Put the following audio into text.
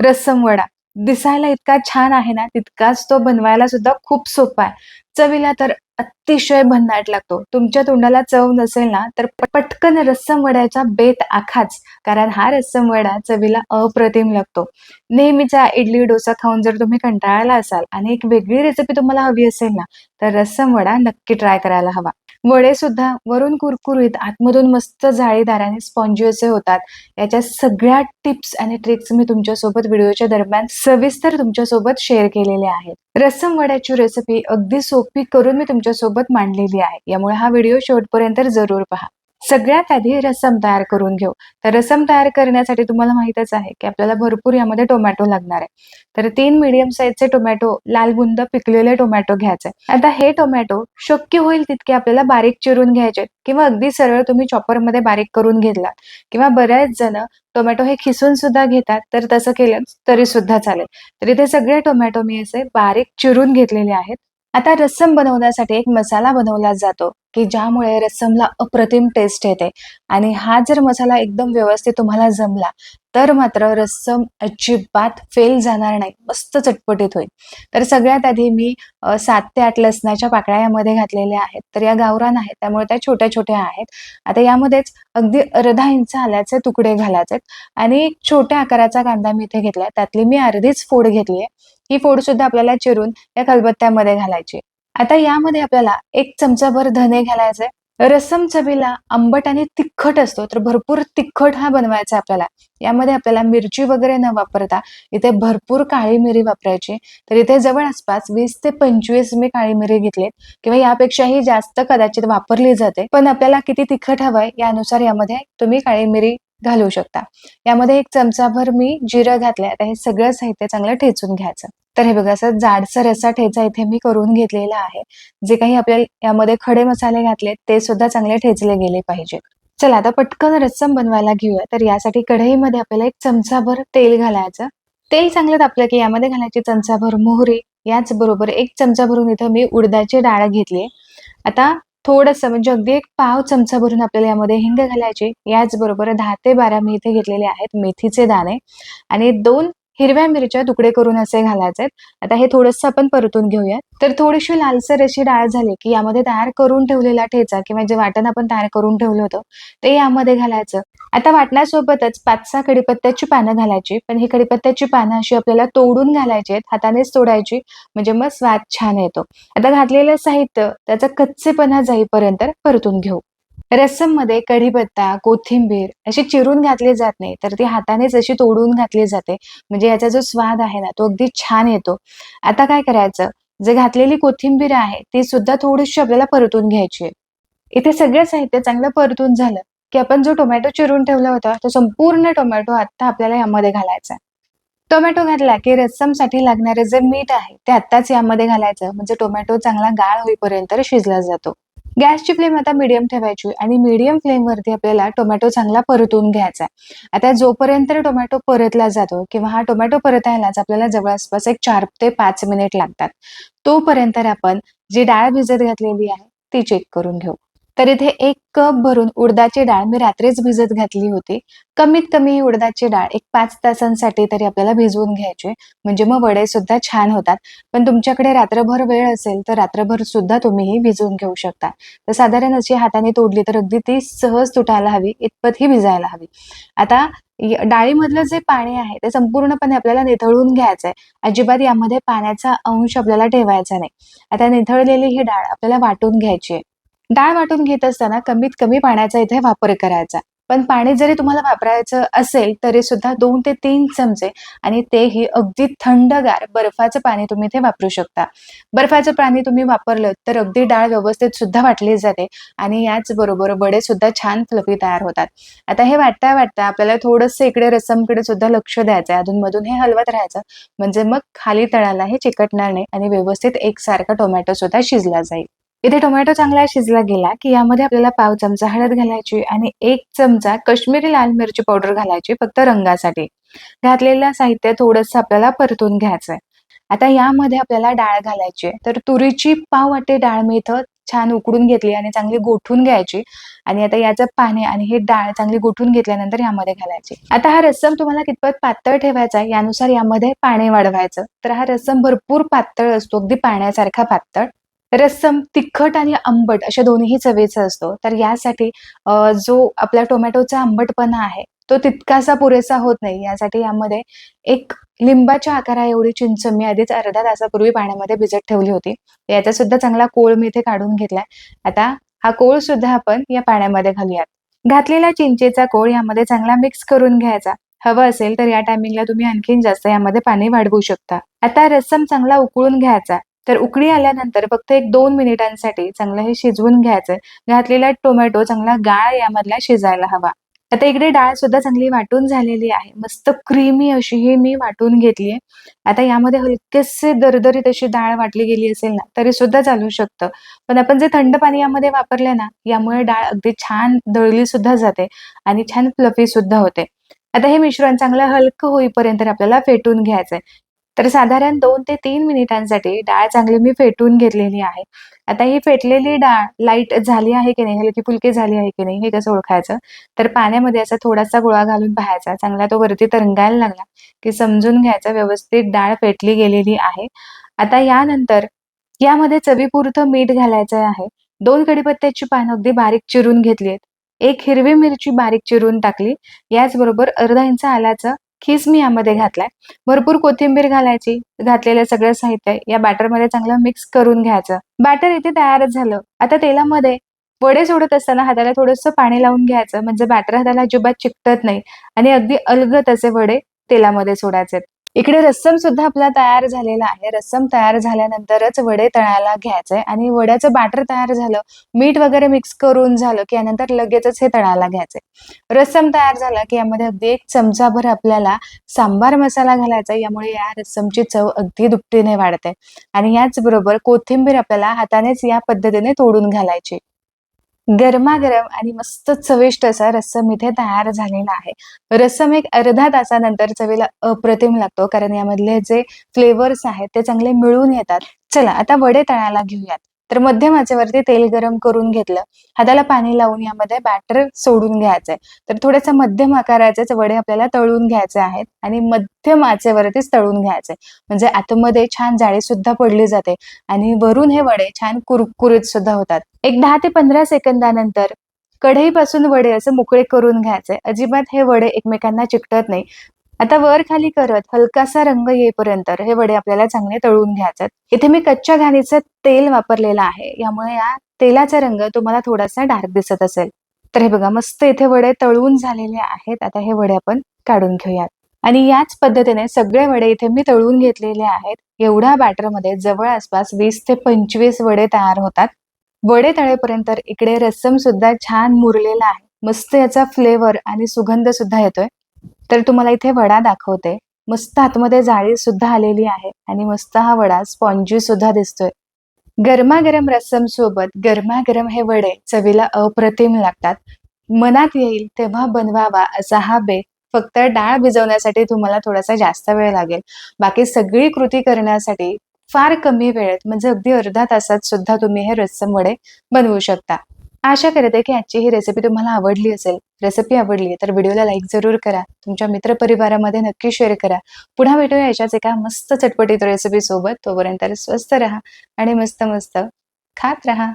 रस्सम वडा. दिसायला इतका छान आहे ना तितकाच तो बनवायला सुद्धा खूप सोपा आहे. चवीला तर अतिशय भन्नाट लागतो. तुमच्या तोंडाला चव नसेल ना तर पटकन रस्सम वड्याचा बेत आखाच कारण हा रस्सम वडा चवीला अप्रतिम लागतो. नेहमीचा इडली डोसा खाऊन जर तुम्ही कंटाळला असाल आणि एक वेगळी रेसिपी तुम्हाला हवी असेल ना तर रस्सम वडा नक्की ट्राय करायला हवा. वडे सुद्धा वरून कुरकुरीत आतमधून मस्त जाळीदार आणि स्पॉन्जी असे होतात. याच्या सगळ्या टिप्स आणि ट्रिक्स मी तुमच्यासोबत व्हिडिओच्या दरम्यान सविस्तर तुमच्यासोबत शेअर केलेल्या आहेत. रस्सम वड्याची रेसिपी अगदी सोपी करून मी तुमच्यासोबत मांडलेली आहे. यामुळे हा व्हिडिओ शेवटपर्यंत जरूर पहा. सगळ्यात आधी रसम तयार करून घेऊ. तर रसम तयार करण्यासाठी तुम्हाला माहितच आहे की आपल्याला भरपूर यामध्ये टोमॅटो लागणार आहे. तर तीन मिडियम साईजचे टोमॅटो लाल बुंद पिकलेले टोमॅटो घ्यायचे. आता हे टोमॅटो शक्य होईल तितके आपल्याला बारीक चिरून घ्यायचे किंवा अगदी सरळ तुम्ही चॉपरमध्ये बारीक करून घेतला किंवा बऱ्याच जण टोमॅटो हे खिसून सुद्धा घेतात तर तसं केलं तरी सुद्धा चालेल. तर इथे सगळे टोमॅटो मी असे बारीक चिरून घेतलेले आहेत. आता रस्सम बनवण्यासाठी एक मसाला बनवला जातो. की ज्यामुळे रस्समला अप्रतिम टेस्ट येते. आणि हा जर मसाला एकदम व्यवस्थित तुम्हाला जमला तर मात्र रस्सम अजिबात फेल जाणार नाही. मस्त चटपटीत होईल. तर सगळ्यात आधी मी सात ते आठ लसणाच्या पाकळ्या यामध्ये घातलेल्या आहेत. तर या गावरान आहेत त्यामुळे त्या छोट्या छोट्या आहेत. आता यामध्येच अगदी अर्धा इंच आल्याचे तुकडे घालायचे आणि छोट्या आकाराचा कांदा मी इथे घेतलाय. त्यातली मी अर्धीच फोड घेतली आहे ही फोड सुद्धा आपल्याला चिरून या खलबत्त्यामध्ये घालायची. आता यामध्ये आपल्याला एक चमचाभर धने घालायचे रसम चवीला आंबट आणि तिखट असतो तर भरपूर तिखट हा बनवायचा आपल्याला. यामध्ये आपल्याला मिरची वगैरे न वापरता इथे भरपूर काळी मिरी वापरायची. तर इथे जवळ आसपास वीस ते पंचवीस मी काळी मिरी घेतलीत किंवा यापेक्षाही जास्त कदाचित वापरली जाते. पण आपल्याला किती तिखट हवंय यानुसार यामध्ये तुम्ही काळी मिरी घालू शकता. यामध्ये एक चमचाभर मी जिरं घातलंय. आता हे सगळं साहित्य चांगलं ठेचून घ्यायचं. तर हे बघा असं जाडसर असा ठेचा इथे मी करून घेतलेला आहे. जे काही आपल्याला यामध्ये खडे मसाले घातले ते सुद्धा चांगले ठेचले गेले पाहिजेत. चला आता पटकन रस्सम बनवायला घेऊया. तर यासाठी कढईमध्ये आपल्याला एक चमचाभर तेल घालायचं. तेल चांगलं तापलं की यामध्ये घालायची चमचाभर मोहरी. याच बरोबर एक चमचा भरून इथं मी उडदाची डाळ घेतली. आता थोडस म्हणजे अगदी एक पाव चमचा भरून आपल्याला यामध्ये हिंग घालायची. याचबरोबर दहा ते बारा मी इथे घेतलेले आहेत मेथीचे दाणे. आणि दोन हिरव्या मिरच्या तुकडे करून असे घालायचे आता हे थोडस आपण परतून घेऊया तर थोडीशी लालसर अशी डाळ झाली की यामध्ये तयार करून ठेवलेला ठेचा किंवा जे वाटण आपण तयार करून ठेवलं होतं ते यामध्ये घालायचं. आता वाटण्यासोबतच पाच सहा कडीपत्त्याची पानं घालायची. पण ही कडीपत्त्याची पानं अशी आपल्याला तोडून घालायची आहेत. हातानेच तोडायची. म्हणजे मग स्वाद छान येतो. आता घातलेलं साहित्य त्याचा कच्चेपणा जाईपर्यंत परतून घेऊ. रस्सममध्ये कढीपत्ता कोथिंबीर अशी चिरून घातली जात नाही तर ती हातानेच अशी तोडून घातली जाते. म्हणजे याचा जो स्वाद आहे ना तो अगदी छान येतो. आता काय करायचं? जे घातलेली कोथिंबीर आहे ती सुद्धा थोडीशी आपल्याला परतून घ्यायची आहे. इथे सगळं साहित्य चांगलं परतून झालं की आपण जो टोमॅटो चिरून ठेवला होता तो संपूर्ण टोमॅटो आता आपल्याला यामध्ये घालायचा टोमॅटो घातला की रस्समसाठी लागणारे जे मीठ आहे ते आत्ताच यामध्ये घालायचं. म्हणजे टोमॅटो चांगला गाळ होईपर्यंत शिजला जातो. गॅसची फ्लेम आता मीडियम ठेवायची आणि मीडियम फ्लेमवरती आपल्याला टोमॅटो चांगला परतून घ्यायचा आहे. आता जोपर्यंत टोमॅटो परतला जातो किंवा हा टोमॅटो परतायलाच आपल्याला जवळपास एक चार ते पाच मिनिट लागतात. तोपर्यंत आपण जी डाळ भिजत घातलेली आहे ती चेक करून घेऊ. तर इथे एक कप भरून उडदाची डाळ मी रात्रीच भिजत घातली होती. कमीत कमी उडदाची डाळ एक पाच तासांसाठी तरी आपल्याला भिजवून घ्यायची. म्हणजे मग वडे सुद्धा छान होतात. पण तुमच्याकडे रात्रभर वेळ असेल तर रात्रभर सुद्धा तुम्ही भिजवून घेऊ शकता. तर साधारण अशी हाताने तोडली तर अगदी ती सहज तुटायला हवी इतपत ही भिजायला हवी. आता डाळीमधलं जे पाणी आहे ते संपूर्णपणे आपल्याला निथळून घ्यायचं आहे अजिबात यामध्ये पाण्याचा अंश आपल्याला ठेवायचा नाही. आता निथळलेली ही डाळ आपल्याला वाटून घ्यायची आहे. डाळ वाटून घेत असताना कमीत कमी पाण्याचा इथे वापर करायचा. पण पाणी जरी तुम्हाला वापरायचं असेल तरी सुद्धा दोन ते तीन चमचे आणि तेही अगदी थंडगार बर्फाचं पाणी तुम्ही इथे वापरू शकता. बर्फाचं पाणी तुम्ही वापरलं तर अगदी डाळ व्यवस्थित सुद्धा वाटली जाते आणि याचबरोबर वडे सुद्धा छान फ्लफी तयार होतात. आता हे वाटता वाटता आपल्याला थोडंसं इकडे रसमकडे सुद्धा लक्ष द्यायचं आहे अधूनमधून हे हलवत राहायचं. म्हणजे मग खाली तळाला हे चिकटणार नाही आणि व्यवस्थित एकसारखा टोमॅटो सुद्धा शिजला जाईल. इथे टोमॅटो चांगला शिजला गेला की यामध्ये आपल्याला पाव चमचा हळद घालायची आणि एक चमचा कश्मीरी लाल मिरची पावडर घालायची फक्त रंगासाठी. घातलेलं साहित्य थोडस आपल्याला परतून घ्यायचंय. आता यामध्ये आपल्याला डाळ घालायची तर तुरीची पाव वाटते डाळ मी इथं छान उकडून घेतली आणि चांगली गोठून घ्यायची. आणि आता याचं पाणी आणि हे डाळ चांगली गोठून घेतल्यानंतर यामध्ये घालायची. आता हा रस्सम तुम्हाला कितपत पातळ ठेवायचा यानुसार यामध्ये पाणी वाढवायचं. तर हा रस्सम भरपूर पातळ असतो. अगदी पाण्यासारखा पातळ. रस्सम तिखट आणि आंबट अशा दोन्ही चवीचा असतो. तर यासाठी जो आपला टोमॅटोचा आंबटपणा आहे तो तितकासा पुरेसा होत नाही. यासाठी यामध्ये एक लिंबाच्या आकारा एवढी चिंच मी आधीच अर्धा तासापूर्वी पाण्यामध्ये भिजत ठेवली होती. याचा सुद्धा चांगला कोळ मी इथे काढून घेतलाय. आता हा कोळ सुद्धा आपण या पाण्यामध्ये घालूयात. घातलेला चिंचेचा कोळ यामध्ये चांगला मिक्स करून घ्यायचा. हवं असेल तर या टायमिंगला तुम्ही आणखीन जास्त यामध्ये पाणी वाढवू शकता. आता रस्सम चांगला उकळून घ्यायचा. तर उकळी आल्यानंतर फक्त एक दोन मिनिटांसाठी चांगलं हे शिजवून घ्यायचं. घातलेला टोमॅटो चांगला गाळ यामधला शिजायला हवा. आता इकडे डाळ सुद्धा चांगली वाटून झालेली आहे. मस्त क्रीमी अशी ही मी वाटून घेतली आता यामध्ये हलकेसे दरदरीत अशी डाळ वाटली गेली असेल ना तरी सुद्धा चालू शकतं. पण आपण जे थंड पाणी यामध्ये वापरले ना यामुळे डाळ अगदी छान दळली सुद्धा जाते आणि छान फ्लफी सुद्धा होते. आता हे मिश्रण चांगलं हलकं होईपर्यंत आपल्याला फेटून घ्यायचंय. तर साधारण दोन ते तीन मिनिटांसाठी डाळ चांगली मी फेटून घेतलेली आहे. आता ही फेटलेली डाळ लाइट झाली आहे की नाही? हलकी फुलकी झाली आहे की नाही? हे कसं ओळखायचं? तर पाण्यामध्ये असा थोडासा गोळा घालून पाहायचा. चांगला तो वरती तरंगायला लागला की समजून घ्यायचं व्यवस्थित डाळ फेटली गेलेली आहे. आता यानंतर यामध्ये चवीपुरतं मीठ घालायचं आहे. दोन कडीपत्त्याची पानं अगदी बारीक चिरून घेतली आहेत. एक हिरवी मिरची बारीक चिरून टाकली. याचबरोबर अर्धा इंच आल्याचं खीस मी यामध्ये घातलाय. भरपूर कोथिंबीर घालायची घातलेलं सगळं साहित्य या बॅटरमध्ये चांगलं मिक्स करून घ्यायचं. बॅटर इथे तयारच झालं. आता तेलामध्ये वडे सोडत असताना हाताला थोडंसं पाणी लावून घ्यायचं. म्हणजे बॅटर हाताला अजिबात चिकटत नाही. आणि अगदी अलगत असे वडे तेलामध्ये सोडायचे इकडे रस्सम सुद्धा आपला तयार झालेला आहे. रस्सम तयार झाल्यानंतरच वडे तळायला घ्यायचंय आणि वड्याचं बॅटर तयार झालं मीठ वगैरे मिक्स करून झालं की यानंतर लगेचच हे तळायला घ्यायचंय रस्सम तयार झाला की यामध्ये अगदी एक चमचाभर आपल्याला सांबार मसाला घालायचा यामुळे या रस्समची चव अगदी दुपटीने वाढते. आणि याचबरोबर कोथिंबीर आपल्याला हातानेच या पद्धतीने तोडून घालायची. गरमागरम आणि मस्त चविष्ट असा रस्सम इथे तयार झालेला आहे. रस्सम एक अर्धा तासानंतर चवीला अप्रतिम लागतो कारण यामधले जे फ्लेवर्स आहेत ते चांगले मिळून येतात. चला आता वडे तळायला घेऊयात. तर मध्यम आचेवरती तेल गरम करून घेतलं. हाताला पाणी लावून यामध्ये बॅटर सोडून घ्यायचंय तर थोड्याशा मध्यम आकाराचेच वडे आपल्याला तळून घ्यायचे आहेत आणि मध्यम आचेवरतीच तळून घ्यायचे म्हणजे आतमध्ये छान जाळी सुद्धा पडली जाते आणि वरून हे वडे छान कुरकुरीत सुद्धा होतात. एक दहा ते पंधरा सेकंदानंतर कढईपासून वडे असं मोकळे करून घ्यायचे. अजिबात हे वडे एकमेकांना चिकटत नाही. आता वर खाली करत हलकासा रंग येईपर्यंत हे वडे आपल्याला चांगले तळून घ्यायचे इथे मी कच्च्या घाणीचं तेल वापरलेलं आहे. यामुळे या तेलाचा रंग तुम्हाला थोडासा डार्क दिसत असेल. तर हे बघा मस्त इथे वडे तळून झालेले आहेत. आता हे वडे आपण काढून घेऊयात. आणि याच पद्धतीने सगळे वडे इथे मी तळून घेतलेले आहेत. एवढ्या बॅटरमध्ये जवळ आसपास वीस ते पंचवीस वडे तयार होतात. वडे तळेपर्यंत इकडे रस्सम सुद्धा छान मुरलेला आहे. मस्त याचा फ्लेवर आणि सुगंध सुद्धा येतोय. तर तुम्हाला इथे वडा दाखवते. मस्त आतमध्ये जाळी सुद्धा आलेली आहे आणि मस्त हा वडा स्पॉन्जी सुद्धा दिसतोय. गरमागरम रस्सम सोबत गरमागरम हे वडे चवीला अप्रतिम लागतात. मनात येईल तेव्हा बनवावा असा हा बेत. फक्त डाळ भिजवण्यासाठी तुम्हाला थोडासा जास्त वेळ लागेल. बाकी सगळी कृती करण्यासाठी फार कमी वेळेत म्हणजे अगदी अर्धा तासात सुद्धा तुम्ही हे रस्सम वडे बनवू शकता. आशा करते की आजची ही रेसिपी तुम्हाला आवडली असेल. रेसिपी आवडली तर व्हिडिओला लाईक जरूर करा. तुमच्या मित्रपरिवारामध्ये नक्की शेअर करा. पुन्हा भेटूया याच्याच एका मस्त चटपटीत रेसिपी सोबत. तोपर्यंत स्वस्त राहा आणि मस्त मस्त खात राहा.